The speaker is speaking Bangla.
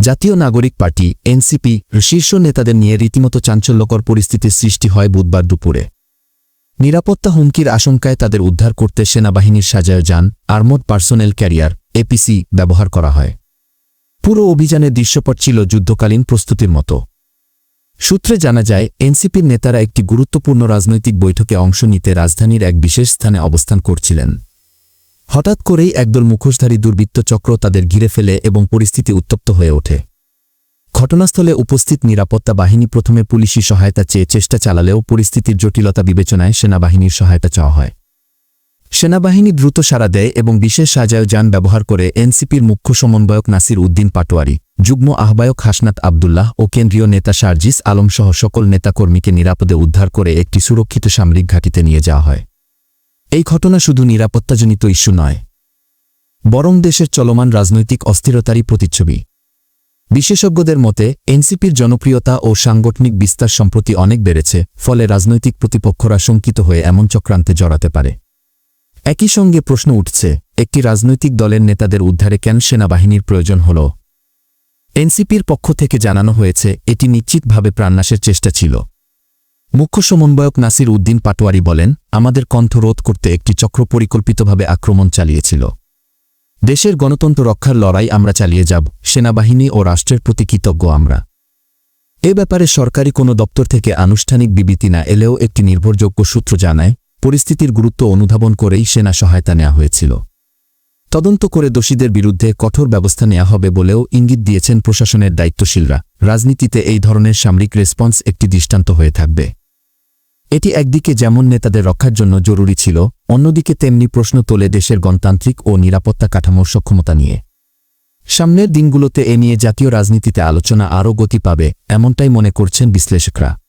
জাতীয় নাগরিক পার্টি, এনসিপি, শীর্ষ নেতাদের নিয়ে রীতিমতো চাঞ্চল্যকর পরিস্থিতির সৃষ্টি হয় বুধবার দুপুরে। নিরাপত্তা হুমকির আশঙ্কায় তাদের উদ্ধার করতে সেনাবাহিনীর সাজায় যান, আর্মড পার্সোনেল ক্যারিয়ার এপিসি ব্যবহার করা হয়। পুরো অভিযানের দৃশ্যপট ছিল যুদ্ধকালীন প্রস্তুতির মতো। সূত্রে জানা যায়, এনসিপির নেতারা একটি গুরুত্বপূর্ণ রাজনৈতিক বৈঠকে অংশ নিতে রাজধানীর এক বিশেষ স্থানে অবস্থান করছিলেন। হঠাৎ করেই একদল মুখোশধারী দুর্বৃত্ত চক্র তাদের ঘিরে ফেলে এবং পরিস্থিতি উত্তপ্ত হয়ে ওঠে। ঘটনাস্থলে উপস্থিত নিরাপত্তা বাহিনী প্রথমে পুলিশি সহায়তা চেয়ে চেষ্টা চালালেও পরিস্থিতির জটিলতা বিবেচনায় সেনাবাহিনীর সহায়তা চাওয়া হয়। সেনাবাহিনী দ্রুত সাড়া দেয় এবং বিশেষ সাজায় যান ব্যবহার করে এনসিপির মুখ্য সমন্বয়ক নাসির উদ্দিন পাটোয়ারি, যুগ্ম আহ্বায়ক হাসনাত আবদুল্লাহ ও কেন্দ্রীয় নেতা শারজিস আলমসহ সকল নেতাকর্মীকে নিরাপদে উদ্ধার করে একটি সুরক্ষিত সামরিক ঘাঁটিতে নিয়ে যাওয়া হয়। এই ঘটনা শুধু নিরাপত্তাজনিত ইস্যু নয়, বরং দেশের চলমান রাজনৈতিক অস্থিরতারই প্রতিচ্ছবি। বিশেষজ্ঞদের মতে, এনসিপির জনপ্রিয়তা ও সাংগঠনিক বিস্তার সম্প্রতি অনেক বেড়েছে, ফলে রাজনৈতিক প্রতিপক্ষরা শঙ্কিত হয়ে এমন চক্রান্তে জড়াতে পারে। একই সঙ্গে প্রশ্ন উঠছে, একটি রাজনৈতিক দলের নেতাদের উদ্ধারে কেন সেনাবাহিনীর প্রয়োজন হল? এনসিপির পক্ষ থেকে জানানো হয়েছে, এটি নিশ্চিতভাবে প্রাণনাশের চেষ্টা ছিল। মুখ্য সমন্বয়ক নাসির উদ্দিন পাটোয়ারি বলেন, আমাদের কণ্ঠ রোধ করতে একটি চক্র পরিকল্পিতভাবে আক্রমণ চালিয়েছিল। দেশের গণতন্ত্র রক্ষার লড়াই আমরা চালিয়ে যাব, সেনাবাহিনী ও রাষ্ট্রের প্রতি কৃতজ্ঞ আমরা। এ ব্যাপারে সরকারি কোনো দপ্তর থেকে আনুষ্ঠানিক বিবৃতি না এলেও একটি নির্ভরযোগ্য সূত্র জানায়, পরিস্থিতির গুরুত্ব অনুধাবন করেই সেনা সহায়তা নেওয়া হয়েছিল। তদন্ত করে দোষীদের বিরুদ্ধে কঠোর ব্যবস্থা নেওয়া হবে বলেও ইঙ্গিত দিয়েছেন প্রশাসনের দায়িত্বশীলরা। রাজনীতিতে এই ধরনের সামরিক রেসপন্স একটি দৃষ্টান্ত হয়ে থাকবে। এটি একদিকে যেমন নেতাদের রক্ষার জন্য জরুরি ছিল, অন্যদিকে তেমনি প্রশ্ন তোলে দেশের গণতান্ত্রিক ও নিরাপত্তা কাঠামোর সক্ষমতা নিয়ে। সামনের দিনগুলোতে এ নিয়ে জাতীয় রাজনীতিতে আলোচনা আরও গতি পাবে, এমনটাই মনে করছেন বিশ্লেষকরা।